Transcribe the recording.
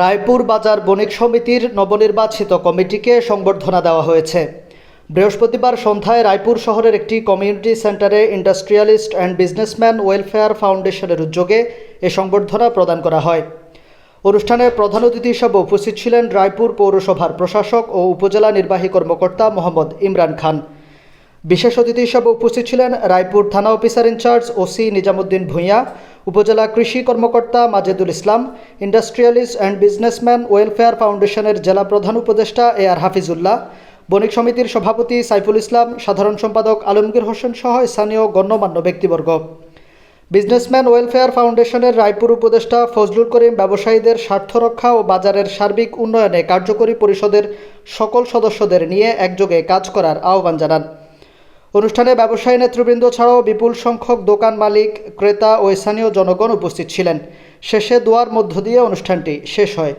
রায়পুর বাজার বণিক সমিতির নবনির্বাচিত কমিটিকে সংবর্ধনা দেওয়া হয়েছে। বৃহস্পতিবার সন্ধ্যায় রায়পুর শহরের একটি কমিউনিটি সেন্টারে ইন্ডাস্ট্রিয়ালিস্ট অ্যান্ড বিজনেসম্যান ওয়েলফেয়ার ফাউন্ডেশনের উদ্যোগে এ সংবর্ধনা প্রদান করা হয়। অনুষ্ঠানে প্রধান অতিথি হিসেবে উপস্থিত ছিলেন রায়পুর পৌরসভার প্রশাসক ও উপজেলা নির্বাহী কর্মকর্তা মোহাম্মদ ইমরান খান। বিশেষ অতিথি হিসেবে উপস্থিত ছিলেন রায়পুর থানা officer in charge OC Nizamuddin Bhuiyan উপজেলা কৃষি কর্মকর্তা Majedul Islam, industrialist and businessman welfare ফাউন্ডেশনের জেলা প্রধান উপদেষ্টা এ আর হাফিজুল্লাহ, বণিক সমিতির সভাপতি সাইফুল ইসলাম, সাধারণ সম্পাদক আলমগীর হোসেন সহ স্থানীয় গণ্যমান্য ব্যক্তিবর্গ। বিজনেসম্যান ওয়েলফেয়ার ফাউন্ডেশনের রায়পুর উপদেষ্টা ফজলুল করিম ব্যবসায়ীদের স্বার্থ রক্ষা ও বাজারের সার্বিক উন্নয়নে কার্যকরী পরিষদের সকল সদস্যদের নিয়ে একযোগে কাজ করার আহ্বান জানান। অনুষ্ঠানে ব্যবসায়ী নেতৃবৃন্দ ছাড়াও বিপুল সংখ্যক দোকান মালিক, ক্রেতা ও স্থানীয় জনগণ উপস্থিত ছিলেন। শেষে দোয়ার মধ্য দিয়ে অনুষ্ঠানটি শেষ হয়।